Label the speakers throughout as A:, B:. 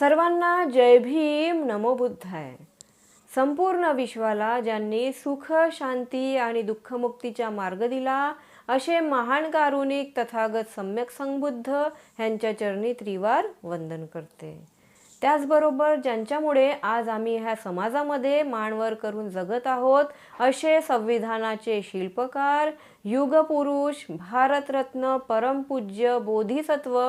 A: सर्वांना जय भीम नमो बुद्धाय. संपूर्ण विश्वाला ज्यांनी सुख शांती आणि दुःखमुक्तीचा मार्ग दिला असे महान कारुणिक तथागत सम्यक संबुद्ध ह्यांच्या चरणी त्रिवार वंदन करते. त्याचबरोबर ज्यांच्यामुळे आज आम्ही ह्या समाजामध्ये मानवर करून जगत आहोत असे संविधानाचे शिल्पकार युगपुरुष भारतरत्न परमपूज्य बोधिसत्व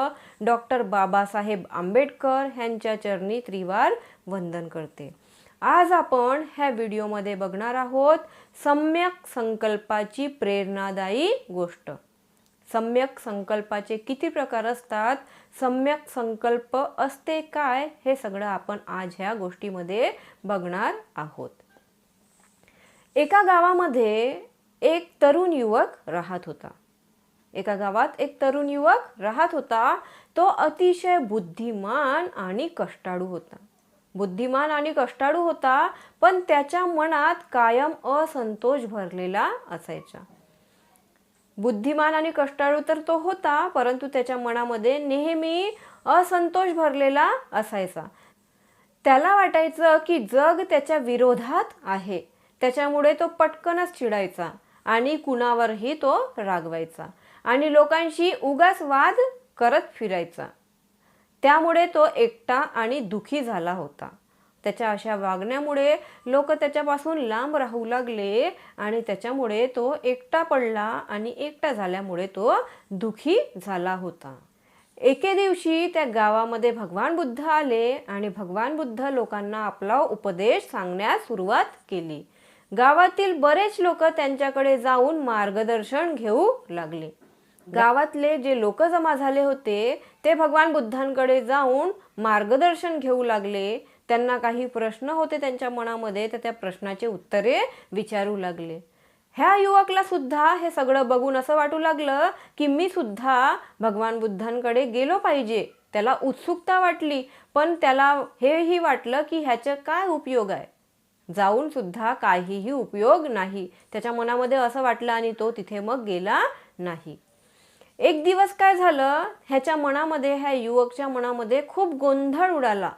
A: डॉक्टर बाबासाहेब आंबेडकर ह्यांच्या चरणी त्रिवार वंदन करते. आज आपण ह्या व्हिडिओमध्ये बघणार आहोत सम्यक संकल्पाची प्रेरणादायी गोष्ट. सम्यक संकल्पाचे किती प्रकार असतात? सम्यक संकल्प असते काय? हे सगळं आपण आज ह्या गोष्टीमध्ये बघणार आहोत. एका गावामध्ये एक तरुण युवक राहत होता. एका गावात एक तरुण युवक राहत होता. तो अतिशय बुद्धिमान आणि कष्टाळू होता. बुद्धिमान आणि कष्टाळू होता पण त्याच्या मनात कायम असंतोष भरलेला असायचा. बुद्धिमान आणि कष्टाळू तर तो होता परंतु त्याच्या मनामध्ये नेहमी असंतोष भरलेला असायचा. त्याला वाटायचं की जग त्याच्या विरोधात आहे. त्याच्यामुळे तो पटकनच चिडायचा आणि कुणावरही तो रागवायचा आणि लोकांशी उगाच वाद करत फिरायचा. त्यामुळे तो एकटा आणि दुखी झाला होता. त्याच्या अशा वागण्यामुळे लोक त्याच्यापासून लांब राहू लागले आणि त्याच्यामुळे तो एकटा पडला आणि एकटा झाल्यामुळे तो दुखी झाला होता. एके दिवशी त्या गावामध्ये भगवान बुद्ध आले आणि भगवान बुद्ध लोकांना आपला उपदेश सांगण्यास सुरुवात केली. गावातील बरेच लोक त्यांच्याकडे जाऊन मार्गदर्शन घेऊ लागले. गावातले जे लोक जमा झाले होते ते भगवान बुद्धांकडे जाऊन मार्गदर्शन घेऊ लागले. त्यांना काही प्रश्न होते त्यांच्या मनामध्ये तर त्या प्रश्नाचे उत्तरे विचारू लागले. ह्या युवकला सुद्धा हे सगळं बघून असं वाटू लागलं की मी सुद्धा भगवान बुद्धांकडे गेलो पाहिजे. त्याला उत्सुकता वाटली पण त्याला हेही वाटलं की ह्याचं काय उपयोग आहे? जाऊन सुद्धा काहीही उपयोग नाही. त्याच्या मनामध्ये असं वाटलं आणि तो तिथे मग गेला नाही. एक दिवस काय झालं? ह्याच्या मनामध्ये ह्या युवकच्या मनामध्ये खूप गोंधळ उडाला.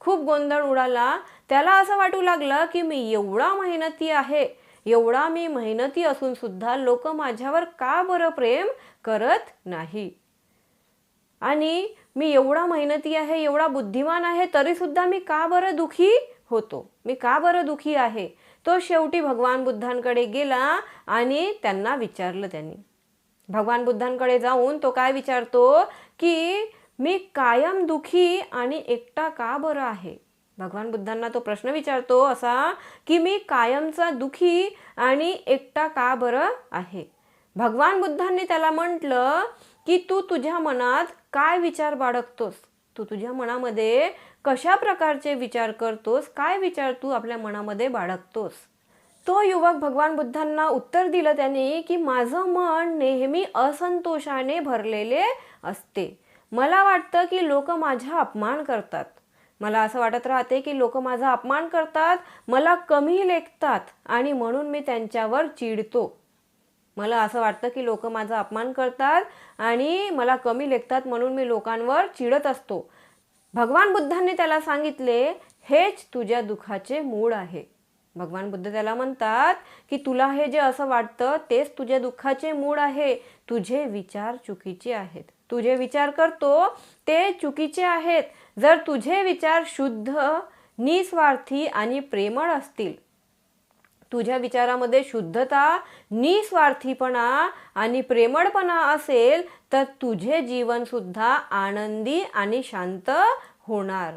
A: खूप गोंधळ उडाला. त्याला असं वाटू लागलं की मी एवढा मेहनती आहे एवढा मी मेहनती असून सुद्धा लोक माझ्यावर का बरं प्रेम करत नाही? आणि मी एवढा मेहनती आहे एवढा बुद्धिमान आहे तरी सुद्धा मी का बरं दुखी होतो? मी का बरं दुखी आहे? तो शेवटी भगवान बुद्धांकडे गेला आणि त्यांना विचारलं त्यांनी. भगवान बुद्धांकडे जाऊन तो काय विचारतो की मी कायम दुखी आणि एकटा का बरं आहे? भगवान बुद्धांना तो प्रश्न विचारतो असा की मी कायमचा दुखी आणि एकटा का बरं आहे? भगवान बुद्धांनी त्याला म्हटलं की तू तुझ्या मनात काय विचार बाळगतोस? तू तुझ्या मनामध्ये कशा प्रकारचे विचार करतोस? काय विचार तू आपल्या मनामध्ये बाळगतोस? तो युवक भगवान बुद्धांना उत्तर दिलं त्याने की माझं मन नेहमी असंतोषाने भरलेले असते. मला वाटतं की लोक माझा अपमान करतात. मला असं वाटत राहते की लोक माझा अपमान करतात मला कमी लेखतात आणि म्हणून मी त्यांच्यावर चिडतो. मला असं वाटतं की लोक माझा अपमान करतात आणि मला कमी लेखतात म्हणून मी लोकांवर चिडत असतो. भगवान बुद्धांनी त्याला सांगितले हेच तुझ्या दुःखाचे मूळ आहे. भगवान बुद्ध त्याला म्हणतात की तुला हे जे असं वाटतं तेच तुझ्या दुःखाचे मूळ आहे. तुझे विचार चुकीचे आहेत. तुझे विचार करतो ते चुकीचे आहेत. जर तुझे विचार शुद्ध निस्वार्थी आणि प्रेमळ असतील तुझ्या विचारामध्ये शुद्धता निस्वार्थीपणा आणि प्रेमळपणा असेल तर तुझे जीवन सुद्धा आनंदी आणि शांत होणार.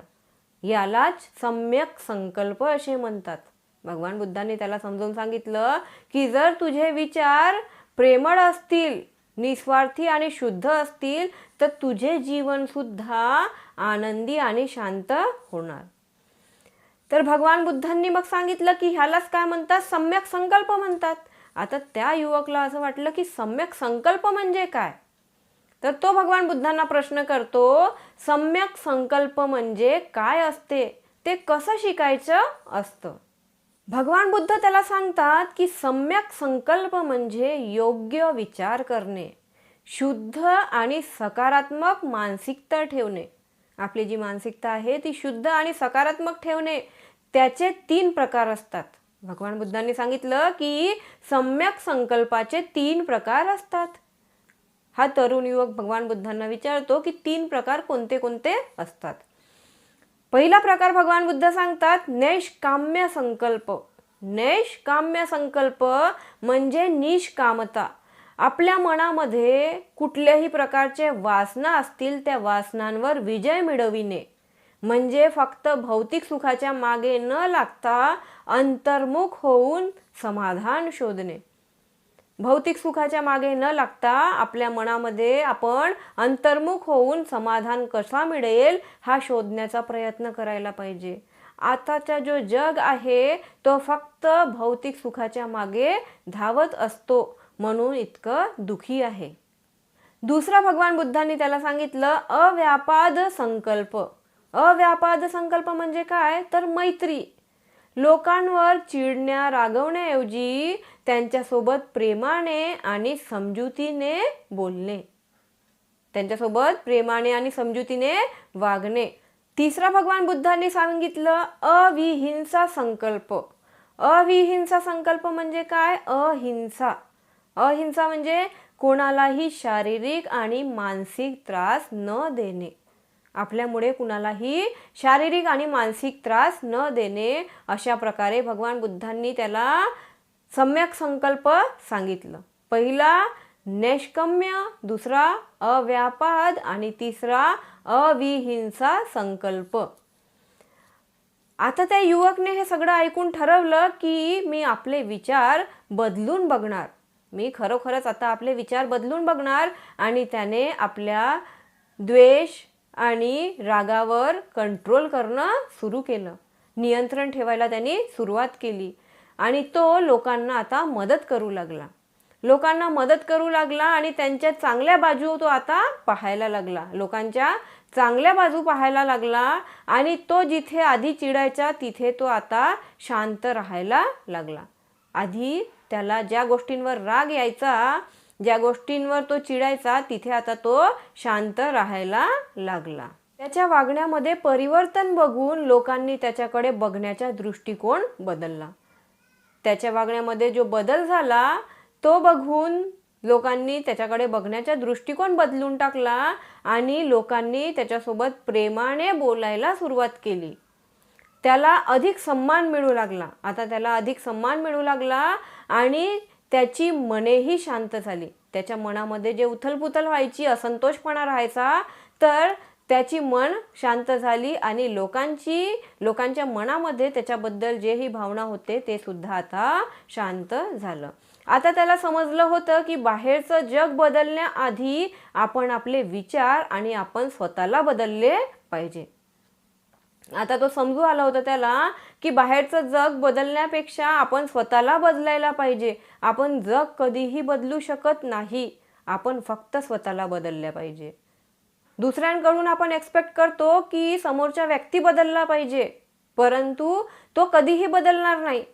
A: यालाच सम्यक संकल्प असे म्हणतात. भगवान बुद्धांनी त्याला समजून सांगितलं की जर तुझे विचार प्रेमळ असतील निस्वार्थी आणि शुद्ध असतील तर तुझे जीवन सुद्धा आनंदी आणि शांत होणार. तर भगवान बुद्धांनी मग सांगितलं की ह्यालाच काय म्हणतात? सम्यक संकल्प म्हणतात. आता त्या युवकला असं वाटलं की सम्यक संकल्प म्हणजे काय? तर तो भगवान बुद्धांना प्रश्न करतो सम्यक संकल्प म्हणजे काय असते? ते कसं शिकायचं असतं? भगवान बुद्ध त्याला सांगतात की सम्यक संकल्प म्हणजे योग्य विचार करणे शुद्ध आणि सकारात्मक मानसिकता ठेवणे. आपली जी मानसिकता आहे ती शुद्ध आणि सकारात्मक ठेवणे त्याचे तीन प्रकार असतात. भगवान बुद्धांनी सांगितलं की सम्यक संकल्पाचे तीन प्रकार असतात. हा तरुण युवक भगवान बुद्धांना विचारतो की तीन प्रकार कोणते कोणते असतात? पहिला प्रकार भगवान बुद्ध सांगतात नैष्काम्य संकल्प. नैष्काम्य संकल्प म्हणजे निष्कामता. आपल्या मनामध्ये कुठल्याही प्रकारचे वासना असतील त्या वासनांवर विजय मिळविणे. म्हणजे फक्त भौतिक सुखाच्या मागे न लागता अंतर्मुख होऊन समाधान शोधणे. भौतिक सुखाच्या मागे न लागता आपल्या मनामध्ये आपण अंतर्मुख होऊन समाधान कसा मिळेल हा शोधण्याचा प्रयत्न करायला पाहिजे. आताचा जो जग आहे तो फक्त भौतिक सुखाच्या मागे धावत असतो म्हणून इतकं दुखी आहे. दुसरा भगवान बुद्धांनी त्याला सांगितलं अव्यापाद संकल्प. अव्यापाद संकल्प म्हणजे काय? तर मैत्री. लोकांवर चिडण्या रागवण्याऐवजी त्यांच्यासोबत प्रेमाने आणि समजुतीने बोलणे. त्यांच्यासोबत प्रेमाने आणि समजुतीने वागणे. तिसरा भगवान बुद्धांनी सांगितलं अविहिंसा संकल्प. अविहिंसा संकल्प म्हणजे काय? अहिंसा. अहिंसा म्हणजे कोणालाही शारीरिक आणि मानसिक त्रास न देणे. आपल्यामुळे कुणालाही शारीरिक आणि मानसिक त्रास न देणे अशा प्रकारे भगवान बुद्धांनी त्याला सम्यक संकल्प सांगितलं. पहिला नैष्कम्य दुसरा अव्यापाद आणि तिसरा अविहिंसा संकल्प. आता त्या युवकने हे सगळं ऐकून ठरवलं की मी आपले विचार बदलून बघणार. मी खरोखरच आता आपले विचार बदलून बघणार आणि त्याने आपल्या द्वेष आणि रागावर कंट्रोल करणं सुरू केलं. नियंत्रण ठेवायला त्यांनी सुरुवात केली. आणि तो लोकांना आता मदत करू लागला. लोकांना मदत करू लागला आणि त्यांच्या चांगल्या बाजू तो आता पाहायला लागला. लोकांच्या चांगल्या बाजू पाहायला लागला आणि तो जिथे आधी चिडायचा तिथे तो आता शांत राहायला लागला. आधी त्याला ज्या गोष्टींवर राग यायचा ज्या गोष्टींवर तो चिडायचा तिथे आता तो शांत राहायला लागला. त्याच्या वागण्यामध्ये परिवर्तन बघून लोकांनी त्याच्याकडे बघण्याचा दृष्टिकोन बदलला. त्याच्या वागण्यामध्ये जो बदल झाला तो बघून लोकांनी त्याच्याकडे बघण्याचा दृष्टिकोन बदलून टाकला आणि लोकांनी त्याच्यासोबत प्रेमाने बोलायला सुरुवात केली. त्याला अधिक सन्मान मिळू लागला. आता त्याला अधिक सन्मान मिळू लागला आणि त्याची मनेही शांत झाली. त्याच्या मनामध्ये जे उथलपुथल व्हायची असंतोषपणा राहायचा तर त्याची मन शांत झाली आणि लोकांची लोकांच्या मनामध्ये त्याच्याबद्दल जेही भावना होते ते सुद्धा आता शांत झालं. आता त्याला समजलं होतं की बाहेरचं जग बदलण्याआधी आपण आपले विचार आणि आपण स्वतःला बदलले पाहिजे. आता तो समजू आला होता त्याला की बाहेरचं जग बदलण्यापेक्षा आपण स्वतःला बदलायला पाहिजे. आपण जग कधीही बदलू शकत नाही. आपण फक्त स्वतःला बदलल्या पाहिजे. दुसऱ्यांकडून आपण एक्सपेक्ट करतो की समोरच्या व्यक्ती बदलला पाहिजे. परंतु तो कधीही बदलणार नाही.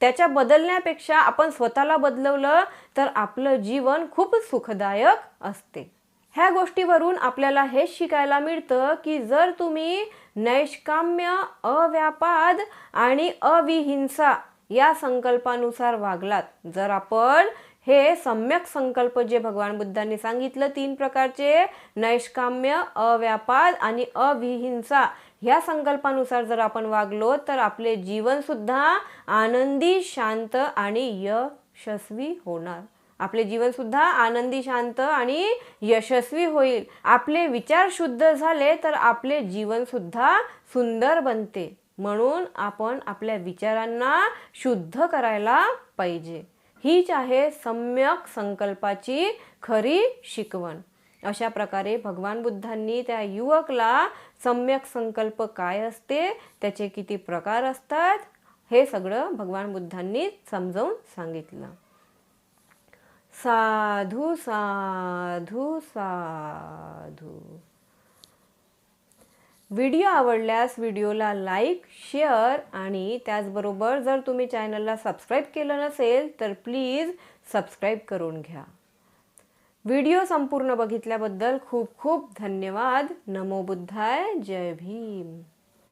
A: त्याच्या बदलण्यापेक्षा आपण स्वतःला बदलवलं तर आपलं जीवन खूप सुखदायक असते. ह्या गोष्टीवरून आपल्याला हेच शिकायला मिळतं की जर तुम्ही नैष्काम्य अव्यापाद आणि अविहिंसा या संकल्पानुसार वागलात. जर आपण हे सम्यक संकल्प जे भगवान बुद्धांनी सांगितलं तीन प्रकारचे नैष्काम्य अव्यापाद आणि अविहिंसा ह्या संकल्पानुसार जर आपण वागलो तर आपले जीवनसुद्धा आनंदी शांत आणि यशस्वी होणार. आपले जीवनसुद्धा आनंदी शांत आणि यशस्वी होईल. आपले विचार शुद्ध झाले तर आपले जीवनसुद्धा सुंदर बनते. म्हणून आपण आपल्या विचारांना शुद्ध करायला पाहिजे. हीच आहे सम्यक संकल्पाची खरी शिकवण. अशा प्रकारे भगवान बुद्धांनी त्या युवकला सम्यक संकल्प काय असते त्याचे किती प्रकार असतात हे सगळं भगवान बुद्धांनी समजावून सांगितलं. साधू साधू साधू. व्हिडिओ आवडल्यास व्हिडिओला लाईक शेअर आणि त्याचबरोबर जर तुम्ही चॅनलला सबस्क्राईब केलं नसेल तर प्लीज सबस्क्राईब करून घ्या. व्हिडिओ संपूर्ण बघितल्याबद्दल खूप खूप धन्यवाद. नमो बुद्धाय. जय भीम.